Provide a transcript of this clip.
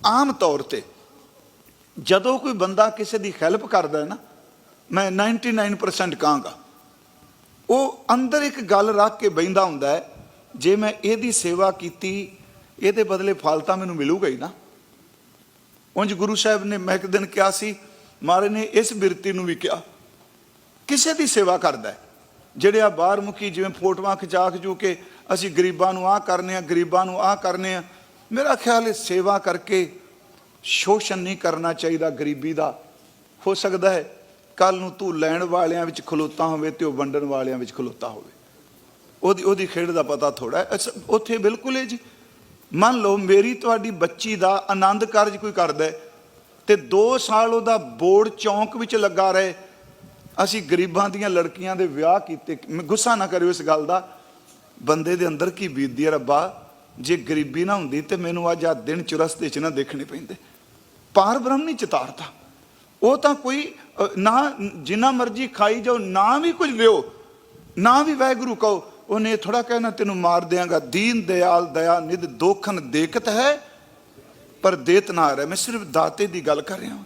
ਆਮ ਤੌਰ ਤੇ ਜਦੋਂ ਕੋਈ ਬੰਦਾ ਕਿਸੇ ਦੀ ਹੈਲਪ ਕਰਦਾ ਹੈ ਨਾ, ਮੈਂ 99% ਕਹਾਂਗਾ, ਉਹ ਅੰਦਰ ਇੱਕ ਗੱਲ ਰੱਖ ਕੇ ਬੈਂਦਾ ਹੁੰਦਾ ਹੈ, ਜੇ ਮੈਂ ਇਹਦੀ ਸੇਵਾ ਕੀਤੀ, ਇਹਦੇ ਬਦਲੇ ਫਲ ਤਾਂ ਮੈਨੂੰ ਮਿਲੂਗਾ ਹੀ ਨਾ। ਉਂਝ ਗੁਰੂ ਸਾਹਿਬ ਨੇ ਮੈਂ ਇੱਕ ਦਿਨ ਕਿਹਾ ਸੀ, ਮਾਰੇ ਨੇ ਇਸ ਬਿਰਤੀ ਨੂੰ ਵੀ ਕਿਹਾ, ਕਿਸੇ ਦੀ ਸੇਵਾ ਕਰਦਾ ਜਿਹੜੇ ਆ ਬਾਹਰ ਮੁਖੀ ਜਿਵੇਂ ਫੋਟੋਆਂ ਖਿਚਾ ਖਿਚੂ ਕੇ ਅਸੀਂ ਗਰੀਬਾਂ ਨੂੰ ਆਹ ਕਰਨੇ ਆ, ਗਰੀਬਾਂ ਨੂੰ ਆਹ ਕਰਨੇ ਆ ਮੇਰਾ ਖਿਆਲ ਹੈ ਸੇਵਾ ਕਰਕੇ ਸ਼ੋਸ਼ਣ ਨਹੀਂ ਕਰਨਾ ਚਾਹੀਦਾ ਗਰੀਬੀ ਦਾ। ਹੋ ਸਕਦਾ ਹੈ ਕੱਲ ਨੂੰ ਤੂੰ ਲੈਣ ਵਾਲਿਆਂ ਵਿੱਚ ਖਲੋਤਾ ਹੋਵੇ ਤੇ ਉਹ ਵੰਡਣ ਵਾਲਿਆਂ ਵਿੱਚ ਖਲੋਤਾ ਹੋਵੇ। ਉਹਦੀ ਉਹਦੀ ਖੇਡ ਦਾ ਪਤਾ ਥੋੜਾ ਅਸ- ਉੱਥੇ ਬਿਲਕੁਲ ਹੈ ਜੀ। ਮੰਨ ਲਓ ਮੇਰੀ ਤੁਹਾਡੀ ਬੱਚੀ ਦਾ ਆਨੰਦ ਕਾਰਜ ਕੋਈ ਕਰਦਾ ਹੈ ਤੇ 2 ਸਾਲ ਉਹਦਾ ਬੋਰਡ ਚੌਂਕ ਵਿੱਚ ਲੱਗਾ ਰਹੇ। ਅਸੀਂ ਗਰੀਬਾਂ ਦੀਆਂ ਲੜਕੀਆਂ ਦੇ ਵਿਆਹ ਕੀਤੇ। ਮ- ਗੁੱਸਾ ਨਾ ਕਰਿਓ ਇਸ ਗੱਲ ਦਾ। ਬੰਦੇ ਦੇ ਅੰਦਰ ਕੀ ਬੀਤਦੀ ਹੈ ਰੱਬਾ? ਜੇ ਗਰੀਬੀ ਨਾ ਹੁੰਦੀ ਤੇ ਮੈਨੂੰ ਅੱਜ ਆ ਦਿਨ ਚੁਰਸਤੇ ਚ ਨਾ ਦੇਖਣੇ ਪੈਂਦੇ। ਪਾਰ ਬ੍ਰਹਮ ਨਹੀਂ ਚਿਤਾਰਤਾ। ਉਹ ਤਾਂ ਕੋਈ ਨਾ ਜਿੰਨਾ ਮਰਜ਼ੀ ਖਾਈ ਜਾਓ, ਨਾ ਵੀ ਕੁਝ ਲਿਓ, ਨਾ ਵੀ ਵਾਹਿਗੁਰੂ ਕਹੋ, ਉਹਨੇ ਥੋੜਾ ਕਹਿਣਾ, ਤੈਨੂੰ ਮਾਰ ਦਿਆਂਗਾ। ਦੀਨ, ਦਿਆਲ, ਦਇਆ, ਨਿਧ ਦੋਖਨ ਦੇਖਤ ਹੈ, ਪਰ ਦੇਤ ਨਾ ਰਹਿ। ਮੈਂ ਸਿਰਫ ਦਾਤੇ ਦੀ ਗੱਲ ਕਰ ਰਿਹਾ ਹਾਂ।